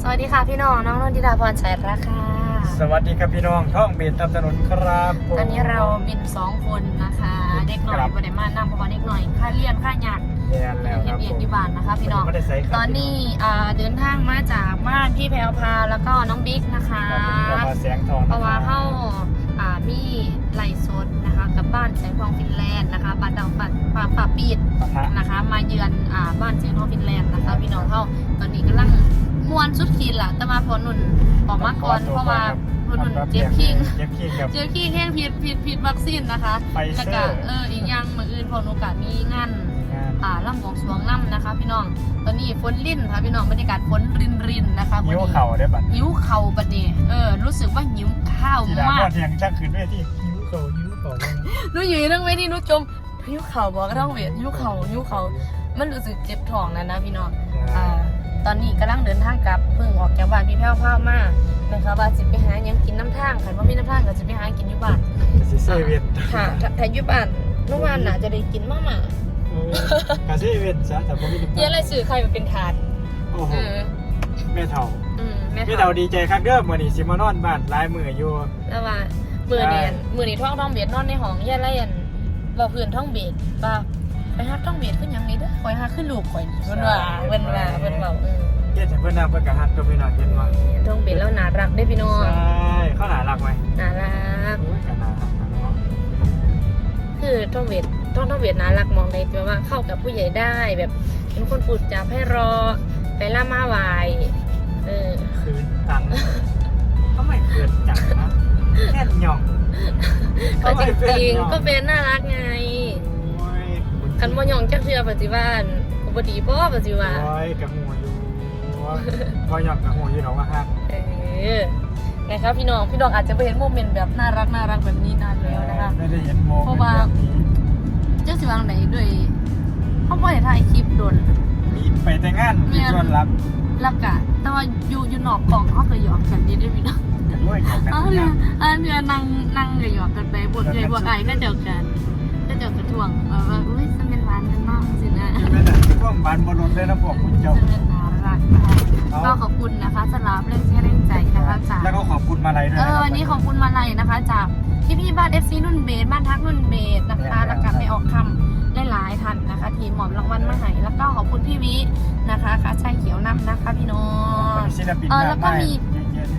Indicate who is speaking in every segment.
Speaker 1: สวัสดีค่ะพี่น้องน้องนนทิดาพรสายรักค่ะ
Speaker 2: สวัสดีครับพี่น้องท่องเบียดตามถนนครับผม
Speaker 1: ตอนนี้เราบินสองคนนะคะ เด็กหน่อย
Speaker 2: ครับ
Speaker 1: บไดมานั่งเพราะว่าเด็กหน่อยค่าเรียนค่าหยัก
Speaker 2: เรียนแล้วค
Speaker 1: เรีย
Speaker 2: รั
Speaker 1: น
Speaker 2: บ
Speaker 1: เรียน
Speaker 2: ผม
Speaker 1: ที่บ้านนะคะ พี่น้อง
Speaker 2: ไม่ได้ใส่ครับ
Speaker 1: ตอนนี้อ่าเดินทางมาจากบ้านพี่แพรวพราวแล้วก็น้องบิ๊กนะคะ
Speaker 2: เรามาแสงทอง
Speaker 1: เพราะว่าเข้าอ่ามีไหลฟ์สดนะคะกับบ้านแสงทองฟินแลนด์นะคะบ้านดาวปัดป่าป่าปีด
Speaker 2: ปะทะ
Speaker 1: นะคะ มาเยือนอ่าบ้านแสงทองฟินแลนด์นะคะพี่น้องเข้าตอนนี้กำลัง มวนสุดขีดล่ะ แต่มาพอหนุ่นออกมาก่อนเพราะว่าพอหนุ่นเจ็บคิง
Speaker 2: เจ็บคิงกับ
Speaker 1: เจอขี้แห้งผิดผิดผิดวัคซีนนะคะ
Speaker 2: ไฟเซอร์
Speaker 1: แล้วก็เอออีกอย่างมืออื่นพอโอกาสมีงาน
Speaker 2: งาน
Speaker 1: อ่าล่ำบวงสรวงน้ำนะคะ พี่น้อง ตอนนี้ฝนลิ่นค่ะพี่น้องบรรยากาศฝนรินรินๆนะคะ
Speaker 2: ยิ้วเข่าได้บัด
Speaker 1: หิวเข่าบัดนี้เออรู้สึกว่าหิวข้าว
Speaker 2: สีดามา
Speaker 1: ก
Speaker 2: ก็เทียงชักขึ้นเวทียิ้วเข่ายิ้วเข่าเลย
Speaker 1: หนูอยู่ในเรื่องเวทีหนูจมหิวเข่าบอกก็ต้องเวทหิวเข่าหิวเข่ามันรู้สึกเจ็บท้องนะนะพี่น้องอ่า ตอนนี้กำลังเดินทางกลับเพิ่งออกจากบ้านพี่แพ้วพ้าวมานะคะว่าสิไปหาหยังกินน้ำทางคันว่ามีน้ำทางก็จะไปหากินอยู่บ้าน
Speaker 2: ซิเซเวียน
Speaker 1: ค่ะถ้าถ้าอยู่บ้านเมื่อวานน่ะจะได้กินมาม่า
Speaker 2: กาเซเวียนซะแต่ผมไม่ได้
Speaker 1: เจ๊อะไรสื่อใครมาเป็นถาด
Speaker 2: โอ้โห
Speaker 1: เออ
Speaker 2: แม่เท่า
Speaker 1: อืมแม่
Speaker 2: แม่
Speaker 1: ถา
Speaker 2: เท่าดีใจครับเด้อมื้อนี้สิมานอนบ้านหลายมื้ออยู่
Speaker 1: แล้วว่ามือเนี่ยมือนี่ท่องท่องเบียดนอนในห้องย่าไล่ยันว่าเพื่อนท่องเบียดว่า ไปหาท่องเบียดขึ้นหยังไงเด้อคอยหาขึ้นลูกคอยเพิ่นว่าเพิ่นว่าเพิ่นว่าเออ
Speaker 2: เฮ็ดให้เพิ่นนำเพิ่นก็ฮักกับพี่น้องเห็นบ่
Speaker 1: ท่องเบียดแล้วน่ารักได้อพี่น้อง
Speaker 2: ใช่เขาน่ารักไหม
Speaker 1: น่ารัก
Speaker 2: โอ้ยก็น่ารักนะเนาะ
Speaker 1: คือท่องเบียดท่องท่องเบียดน่ารักมองในแบบว่าเข้ากับผู้ใหญ่ได้แบบเป็นคนพูดจาให้รอไปล่ามาไหวายเออ
Speaker 2: คืนตังค์เขาไม่เกินจังนะแค่หย่อง
Speaker 1: ก็จริงๆก็เป็นน่ารักไง
Speaker 2: โอ้ย
Speaker 1: คันบ่ยองจักเทื่อปัจจุบันก็บ่ดีบ่ปัจจุบัน
Speaker 2: โอ้ยกระหัวอยู่พอหย่องกระหัวอยู่หรอกว่าฮัก
Speaker 1: เออนะครับพี่น้องพี่น้องอาจจะไปเห็นโมเมนต์แบบน่ารักน่ารักแบบนี้นานแล้วนะคะ
Speaker 2: ไม่ได้เห็นโม
Speaker 1: เพราะว่า
Speaker 2: แบบนี้
Speaker 1: เจ้าสิวางไหนด้วยเขาบ่ได้ถ่ายคลิปโดน
Speaker 2: มีไปแต่งงานมีส่วนรับ
Speaker 1: แล้วก็แต่ว่าอยู่อยู่นอกกล่องเขาเคยหยอกกันนี่ด้วยพี่น้อง
Speaker 2: กันด้วยกัน
Speaker 1: เอา
Speaker 2: กัน
Speaker 1: เรื
Speaker 2: นะ
Speaker 1: ออันเรือนั่งนั่งหยอกกันไปบทใหญ่บทไอ้ก็เจอกันก็เจอกันทวงว่าว่าอุ้ย สมันหวานกันมากสินะ
Speaker 2: ยังไม่ได้พวกบานบอลนเลยนะพวกคุณเจ้า
Speaker 1: สมันน่ารักนะคะ
Speaker 2: เอา
Speaker 1: ก็ขอบคุณนะคะสำหรับเรื่องที่ให้แรงใจนะคะจาก
Speaker 2: แล้วก็ขอบคุณมาลัยด้วย
Speaker 1: เอ
Speaker 2: นะ
Speaker 1: อ
Speaker 2: ครับ
Speaker 1: วันนี้ขอบคุณมาลัยนะคะ จากพี่พี่ๆบ้าน FC นุ่นเบสบ้านทักนุ่นเบสนะคะแล้วก็ไม่ออกคำหลายๆท่านนะคะ ทีมหมอบรางวัลมาให้แล้วก็ขอบคุณพี่วินะคะกาชายเขียวน้ำนะคะ พี่น้อง
Speaker 2: มีศิลปิน
Speaker 1: เออ
Speaker 2: มา
Speaker 1: แล้วก็
Speaker 2: กมาย
Speaker 1: มี
Speaker 2: เย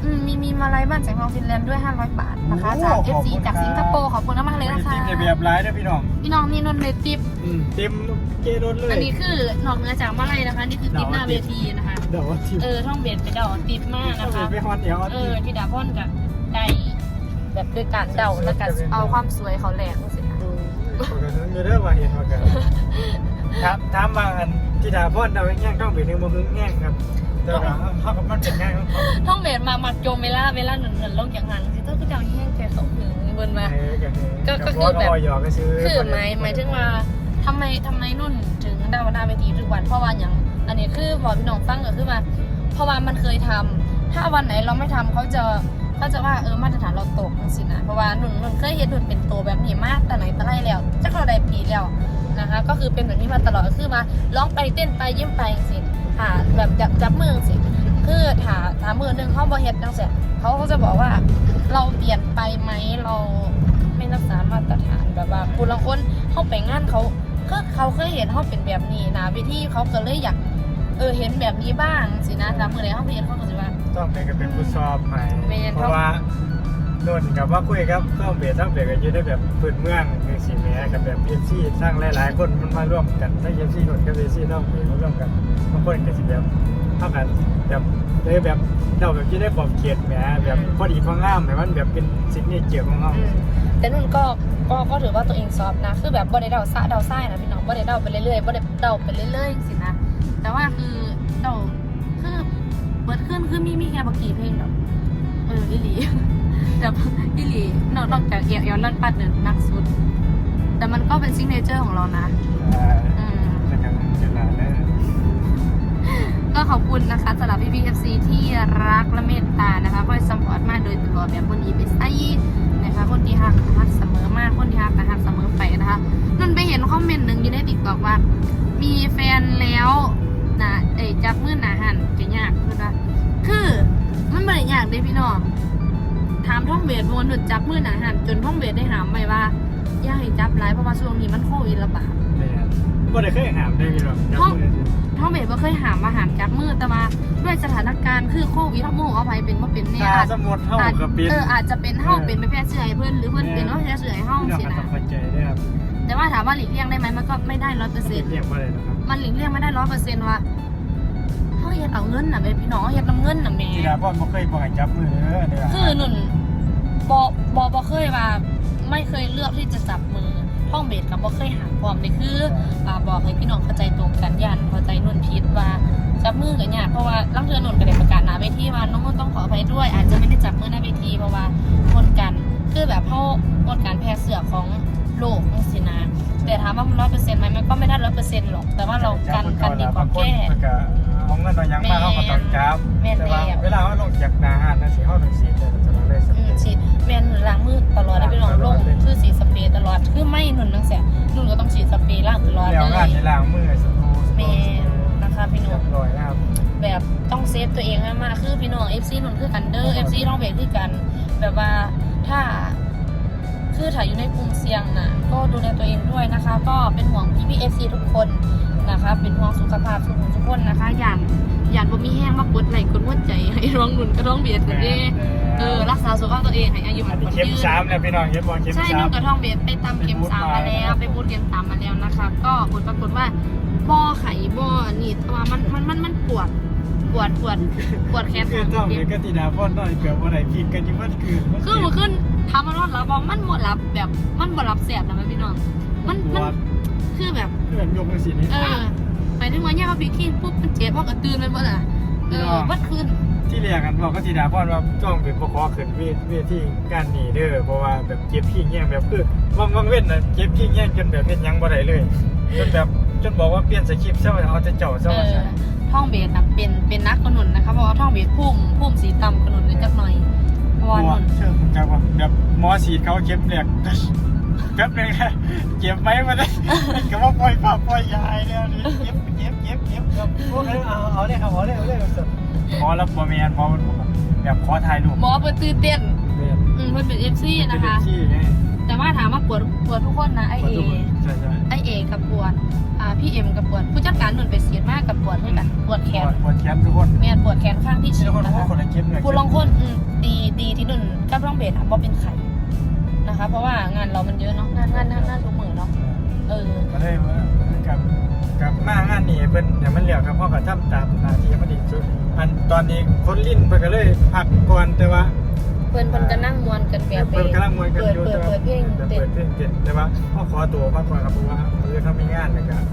Speaker 2: อะ
Speaker 1: อืมมีมีมาลัยบ้านแสงทองฟินแลนด์ด้วย 500 บาทนะคะ
Speaker 2: โอ้
Speaker 1: จาก
Speaker 2: ขอบ
Speaker 1: FC
Speaker 2: คุณ
Speaker 1: จาก
Speaker 2: ครับ
Speaker 1: สิงคโปร์ขอบคุณมากๆ
Speaker 2: ๆ
Speaker 1: เลยนะคะ
Speaker 2: จริงๆแบบร้ายด้วยพี่น้อง
Speaker 1: พี่น้องนี่นนท์เบสติป
Speaker 2: อืมเต็มเกรถเลย
Speaker 1: อันนี้คือนอกเหนือจากมาลัยนะคะ นี่คือติปหน้าเวทีนะคะ
Speaker 2: เดี๋ยวว่าทิม
Speaker 1: เออท่องเบสไปเดาติปมากนะคะ
Speaker 2: ไปฮอนเดี๋ยว
Speaker 1: เออที่ดาพ่อนกับได้แบบด้วยการเดาแล้วก็เอาความสวยเขาแหลกสินะ
Speaker 2: มีเรื่องมาเห็นมากันถามถามบางอันที่ดาพ่อนเราแง่งต้องเป็นหนึ่งมือแง่งครับ แต่ว่าเขากับมันเป็นง่ายของเขา
Speaker 1: ท่องเบสมามักโจมเวลาเวลาหนุนหนุนลงอย่างหันสิเจ้าก็จะเอาแห้งแค่เขาถึงบนมา ก็ก็คือแบบ
Speaker 2: หยอกก็ซื้อ
Speaker 1: คือหมายหมายถึงว่าทำไมทำไมนุ่นถึงดาวนาเวทีทุกวันเพราะว่าอย่างอันนี้คือบอกพี่น้องฟังก็คือว่าเพราะว่ามันเคยทำถ้าวันไหนเราไม่ทำเขาจะเขาจะว่าเออมาตรฐานเราตกสินะเพราะว่านุ่นนุ่นเคยเห็นนุ่นเป็นตัวแบบนี้มากแต่ไหนแต่ไรแล้วจะเขาได้ปีแล้วนะคะ ก็คือเป็นแบบนี้มาตลอดก็คือมาร้องไปเต้นไปยิ้มไปสิ หาแบบจับจับมือสิคือถาถามมือหนึ่งเขาบอเฮ็ดจังเสียเขาก็จะบอกว่าเราเปลี่ยนไปไหมเราไม่รักษามาตรฐานแบบว่าคุณละคนเขาไปงานเขาก็เขาเคยเห็นเขาเป็นแบบนี้นะวิธีเขาก็เลยอยากเออเห็นแบบนี้บ้างสินะตามมือไหนเขาไปเห็นเขาก็จะว่า
Speaker 2: ต้องเป็นกับเป็นผู้สอบใหม่
Speaker 1: แม่น
Speaker 2: เพราะว่า โดนกับว่าคุยครับต้องเบียดต้องเบียดกันอยู่ได้แบบพื้นเมืองคือสีแม่กับแบบเอฟซีสร้างหลายๆคนมันมาร่วมกันทั้งเอฟซีโดนกับเอฟซีต้องเบียดมาร่วมกันบางคนก็สิแบบเท่ากันแบบเลยแบบเราแบบที่ได้ปอบเขียดแหมแบบพอดีพองามแต่มันแบบเป็นสิ่งนี้เกี่ยวของเรา
Speaker 1: แต่นุ่นก็ก็ก็ถือว่าตัวเองซอฟนะคือแบบบ่ได้เดาซะเดาไส้นะพี่น้องบ่ได้เดาไปเรื่อยๆบ่ได้เดาไปเรื่อยๆสินะแต่ว่าคือเดาคือเปิดขึ้นคือมีมีแค่บกกี่เพลงดอกเอออีหลี แต่อีหลีนอกนอกจากเอียวเอียวลั่นปัดเนี่ยหนักสุด แต่มันก็เป็นซิงเนเจอร์ของเรานะ
Speaker 2: อ่า
Speaker 1: อืม
Speaker 2: นะครับเวลาเนี่ย
Speaker 1: ก็ขอบคุณนะคะสำหรับพี่พีเอฟซีที่รักและเมตตานะคะคอยซัพพอร์ตมาโดยตลอดแบบคนอีเบสไอนะคะคนที่ฮักฮักเสมอมากคนที่ฮักฮักเสมอไปนะคะนั่นไปเห็นคอมเมนต์หนึ่งอยู่ในติ๊กต็อกว่า มีแฟนแล้วนะเอ้ยจับมือหนาหันจะยากคือว่าคือพี่น้อง ถามท่องเบสมวนหนุนจับมือหนาหันจนท่องเบสได้หามไปว่าอย่าให้จับหลายเพราะว่าช่วงนี้มันโควิดระบาด
Speaker 2: แม่นบ่ได้เคยหามได้พี่น้องจับมือสิ
Speaker 1: ท่องเบสบ่เคยหามมาหามจับมือแต่ว่าด้วยสถานการณ์คือโควิดทั้งหมู่เอาไปเป็นว่าเป็นเนี่ย
Speaker 2: ตา
Speaker 1: อาจ
Speaker 2: สมุดเท่า
Speaker 1: อาจ
Speaker 2: กับปิด
Speaker 1: เอออาจจะเป็นเฮาเป็นไปแพร่เชื้อให้เพื่อนหรือเพื่อนเป็นว่าแพร่เชื้อให้เฮา
Speaker 2: พี่น้อง
Speaker 1: สิ
Speaker 2: ก็ต้อ
Speaker 1: นะ
Speaker 2: งเข้าใจด้วยครับ
Speaker 1: แต่ว่าถามว่าหลีกเลี่ยงได้ไหมมันก็ไม่ได้ร้อยเปอร์เซ็นต์
Speaker 2: เรียกว่าอะไรนะครับ
Speaker 1: มันหลีกเลี่ยงไม่ได้ร้อยเปอร์เซ็นต์ว่า เฮาเฮ็ดเอาเงินน่ะแม่พี่น้องเฮ็ดนำเงินน่ะแม่
Speaker 2: จีดาพ่อบ่เคยบ่ให้จับมือเด้อเด้อ
Speaker 1: คือหนุนบอบอบอเคยว่าไม่เคยเลือกที่จะจับมือห้องเบสกับบอเคยหาความนี่คืออ่าบอกให้พี่น้องเข้าใจตรงกันยันเข้าใจนุ่นพิษว่าจับมือกันยากเพราะว่าลังเทือนุ่นก็ได้ประกาศหน้าเวทีว่าน้องนุ่นต้องขออภัยด้วย อาจจะไม่ได้จับมือหน้าเวทีเพราะว่าหมดกันคือแบบเขาหมดการแพร่เสือของโลกนี่สินะ แต่ถามว่ามันร้อยเปอร์เซ็นต์ไหมมันก็ไม่ได้ร้อยเปอร์เซ็นต์หรอก แต่ว่าเรากันกันดีกว่าแก้
Speaker 2: มันก็เอาเงินเอาหยังมาเฮาก็ต้องจับ
Speaker 1: แม่น
Speaker 2: แต่ว่า
Speaker 1: แล้ว
Speaker 2: เวลาเฮาลงจากหน้าห้านนะสิเฮาต้องสีแต่จะเราได้ส
Speaker 1: อื
Speaker 2: เป
Speaker 1: ม
Speaker 2: รย์
Speaker 1: ฉีดแม่นล้างมือตลอดได้ไปลองลงคือสีสเปรย์ตลอดคือไม่หนุนนังเสียหนุนก็ต้องฉีดสเปรย์ล้างตลอด
Speaker 2: แล้ว
Speaker 1: เล
Speaker 2: งาน
Speaker 1: ย
Speaker 2: ที่ล้างมือสบู่ส
Speaker 1: แม่
Speaker 2: บู่
Speaker 1: นะคะพี่ห
Speaker 2: เรี
Speaker 1: นุ่
Speaker 2: ย
Speaker 1: ม
Speaker 2: บร้อยนะครับ
Speaker 1: แบบต้องเซฟตัวเองให้มากคือพี่น้องเอฟซีหนุนคือกันเดอร์เอฟซีต้องเบรกคือกัน แบบว่าถ้า คือถ้าอยู่ในกลุ่มเสี่ยงน่ะก็ดูแลตัวเองด้วยนะคะ ก็เป็นห่วงพี่พี่เอฟซีทุกคนนะคะ เป็นห่วงสุขภาพทุกคนทุกคนนะคะ อย่างอย่างบ่มีแห้งมากดไหลกดหัวใจให้ร้องหนุนก็ร้องเบียดกันเด้เออรักษาสุขภาพตัวเองให้อายุมัน
Speaker 2: เข็ม
Speaker 1: ยืน
Speaker 2: สามแล้วพี่น้องเข็มบอลเข็ม
Speaker 1: ใช่
Speaker 2: สา
Speaker 1: นุ่
Speaker 2: ม
Speaker 1: นกระท่องเบสไปตำเข็มสามมาแล้ว ไปบูดเข็มสามมาแล้วนะคะ ก็ผลปรากฏว่าบ่อไข่บ่อนี่แต่ว่ามันมันมันมันปวด ปวดปวดปวดแขน
Speaker 2: คือ
Speaker 1: ขา
Speaker 2: ต้อง
Speaker 1: เจ็
Speaker 2: มี
Speaker 1: บ
Speaker 2: กติดาพ่อน้อยเกือบว่าไหนพิกกันอยู่มันคือ
Speaker 1: คือมันขึ้นทำมันรอดแล้วบอกมันหมดรับแบบมันบ่รับแสบนะแม่พี่น้อง มันมันคือแบบ
Speaker 2: เพื่อนยกมือสีนี้
Speaker 1: เออหมายถึงว่าเนี่ยเขาบีขี้ปุ๊บมันเจ็บเพราะกระตือนมันบ่ล่ะเออวัดขึ้น
Speaker 2: ที่เรียกกันบอกกติดาพ่อว่าจ้องเป็นปกคอขึ้นเวทเวทีการหนีเด้อเพราะว่าแบบเจ็บขี้แง่แบบคือว่างว่างเว้นนะเจ็บขี้แง่จนแบบเป็นยังบ่ได้เลยจนแบบจนบอกว่าเปลี่ยนสคริปต์ซะว่าเอาแต่เจ้าซะ
Speaker 1: เอ
Speaker 2: ว่า
Speaker 1: อ
Speaker 2: ซะ
Speaker 1: ท่องเบสนะเป็นเป็นนักกระหนุนนะคะเพราะว่าท่องเบสพุ่มพุ่มสีต่ำกระหนุนนิดจักหน่อยเพราะว่าหนุน
Speaker 2: เชื่อผมจังว่าแบบหมอสีดเขาเข็มแรกแป๊บนึงนะเจ็บไหมมาได้ก็ว่าปล่อยปากปล่อยยายแล้วนี่เจ็บเจ็บเจ็บเจ็บครับพวกนั้นเอาเอาเลยครับเอาเลยเอาเลยขอรับบอแมนพอมันแบบขอถ่ายรูป
Speaker 1: หมอเปิดตื่นเต้น
Speaker 2: เป็น
Speaker 1: อืมเพิ่นเป็นเอฟซีนะคะ
Speaker 2: ที่ไง
Speaker 1: แต่ว่าถามว่าปวดปวดทุกคนนะไอเอ
Speaker 2: ใช่ใช่
Speaker 1: ไอ เอกับปวดอ่าพี่เอ็มกับปวด ผู้จัดการหนุนไปเสียมากกับปวดด้วยกันปวดแข
Speaker 2: ปวนดปวดแขนทุกคน
Speaker 1: แม่นปวดแขนข้างที่
Speaker 2: ทุ
Speaker 1: ฉี
Speaker 2: ก
Speaker 1: ด
Speaker 2: คน
Speaker 1: นะ
Speaker 2: ว่า
Speaker 1: คะ
Speaker 2: คนละเข็มเลย
Speaker 1: ผู้ลองคนอืมดีดีที่หนุนกับร่องเบสอะบ่เป็นไข่นะคะ เพราะว่างานเรามันเยอะเนาะงานงานงานงานทุกมือเนาะเออ
Speaker 2: ก็ได้ว่ากับกับมางานนี้เพิ่นเนี่ยมันเหลียวกับพ่อกับทำตามหน้าที่มันดีสุดอันตอนนี้คนลิ้นเพิ่นก็เลยพักก่อนแต่ว่า
Speaker 1: เพิ่นเพิ่นก็นั่งมวนกันแบบ
Speaker 2: เปิดกำลังมวยกัน
Speaker 1: เปิด
Speaker 2: อยู่
Speaker 1: เปิดเปิดเพลง
Speaker 2: แต่
Speaker 1: เต้
Speaker 2: เปิ
Speaker 1: น
Speaker 2: ดเพลงเต้นแต่ว่าพ่อขอตัวพักก่อนครับเพราะว่าคือเขามีงานนะครับ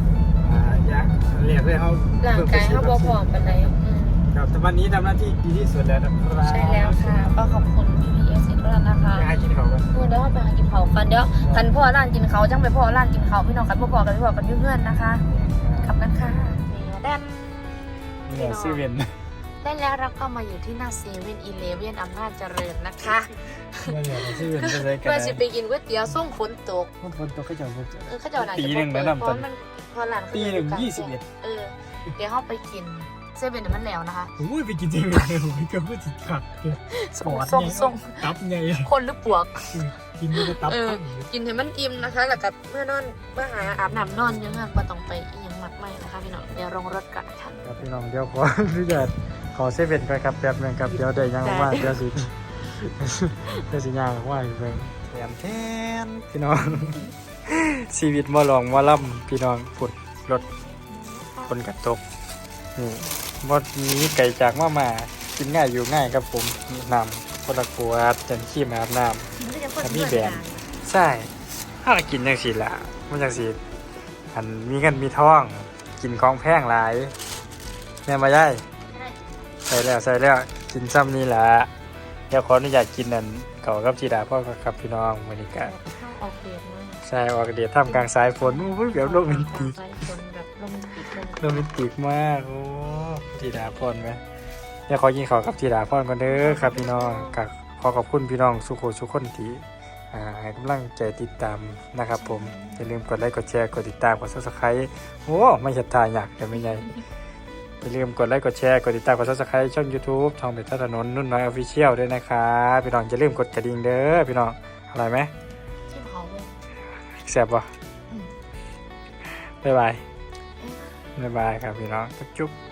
Speaker 2: อ่าอยากเรียกเลยเขา
Speaker 1: ร่างกายเขาบ่พร้อมปานใดอืม
Speaker 2: ครับแต่วันนี้ทำหน้าที่ดีที่สุดแล้วนะครับ
Speaker 1: ใช่แล้วค่ะก็ขอบคุณพี่พีเอฟซีทุกท่านนะคะ
Speaker 2: ไปหากินเขาวกัน
Speaker 1: เมื่อเดี๋ยวเราไปหากินเขาวกันเดี๋ยวคันพ่อร้านกินเขาวจังไปพ่อร้านกินเขาวพี่น้องกันพ่อพอกันพี่พ่อกันเพื่อนๆนะคะ ขับกันค่ะนี่แดน
Speaker 2: เนี่ยซีเวน
Speaker 1: ได้แล้วเราก็มาอยู่ที่หน้าเซเว่นอีเลเว่นอำนาจเจริญนะคะ
Speaker 2: เนี่ยซีเวนไปใช้กัน
Speaker 1: เพื่อสิไปกินก๋วยเตี๋ยวส่งฝนตก
Speaker 2: มันคนตัวเขาจะพูด
Speaker 1: เออเขาเจะหนา
Speaker 2: ปีหนึ่งนะนำ
Speaker 1: เพ
Speaker 2: ตอน
Speaker 1: ราะมันพอร้านเขา
Speaker 2: ปีหนึ่ง
Speaker 1: อยู่กลา
Speaker 2: ยี่สิบ
Speaker 1: แจ้
Speaker 2: เอ็ด
Speaker 1: เออเดี๋ยวเขาไปกินเซเว่นเดี๋ยวมันแล้วนะคะ
Speaker 2: โอ้ยไปกินซีเวนเลยโอ้ยก็พูดจิตขัดเลย
Speaker 1: ส่งส่งส่ง
Speaker 2: ตับไง
Speaker 1: คนหรือปวก
Speaker 2: กินไม่ได้ตับ
Speaker 1: เออกินให้มันอิ่มนะคะแล้วกับเมื่อนอนเมื่อหาอาบน้ำนอนยังไงก็ต้องไปอีกอย่างมากไม่นะคะพี่น้องเดี๋ยวลงรถกันนะคะ
Speaker 2: ครับพี่น้องเดี๋ยวขออนุญาต ขอเซเว่นก่อนครับแป๊บหนึงครับเดี๋ยวได้ยังว่าเดี๋ยวสิเดี๋ยวสิย่างว่าอีกเบิ่งแถมแทนพี่น้อง ชีวิตบ่ลองบ่ล่ำพี่น้องฝนรถฝนกระตกนี่บ่หนี้ไก่จากมามากินง่ายอยู่ง่ายครับผมนี่น้ำคนละขวดจันขี้มาอาบน้ำอันนี้แบรนด์ใช่ถ้ากินจังสิล่ะมันจังสิอันมีเงินมีทอง กินของแพงหลาย แม่มาได้ ใส่แล้วใส่แล้วกินซ้ำนี่แหละเดี๋ยวขออนุญาตกินนั่นเขากับจีดาพ่อกับพี่น้องวันนี้กัน
Speaker 1: ออกเดทมาก
Speaker 2: ใช่ออกเดียท่ามกลางสายฝนอู้ยแบบโรแมนติก
Speaker 1: ไปคนแบบโรแมนติกเลย
Speaker 2: โรแมนติกมากโอ้จีดาพ่อนไหมเดี๋ยวขอกินข้าวกับจีดาพ่อนก่อนเด้อครับพี่น้องกับขอขอบคุณพี่น้องสุโขทุกคนที่อ่าให้กำลังใจติดตามนะครับผมอย่าลืมกดไลค์กดแชร์กดติดตามกดซับสไครต์โอ้ไม่ชัดทายอยากแต่ไม่ใหญ่ อย่าลืมกดไลค์กดแชร์กดติดตามกดซับสไครต์ช่อง YouTube ทองเป็ดท่าถนนนุ่นน้อยออฟฟิเชียลด้วยนะครับพี่น้องอย่าลืมกดกระดิ่งเด้อพี่น้องอร่อยไหม
Speaker 1: ที่เผาเลย
Speaker 2: แซ่บปะ
Speaker 1: อืม
Speaker 2: บ๊ายบายบ๊ายบายครับพี่น้องจุ๊บๆ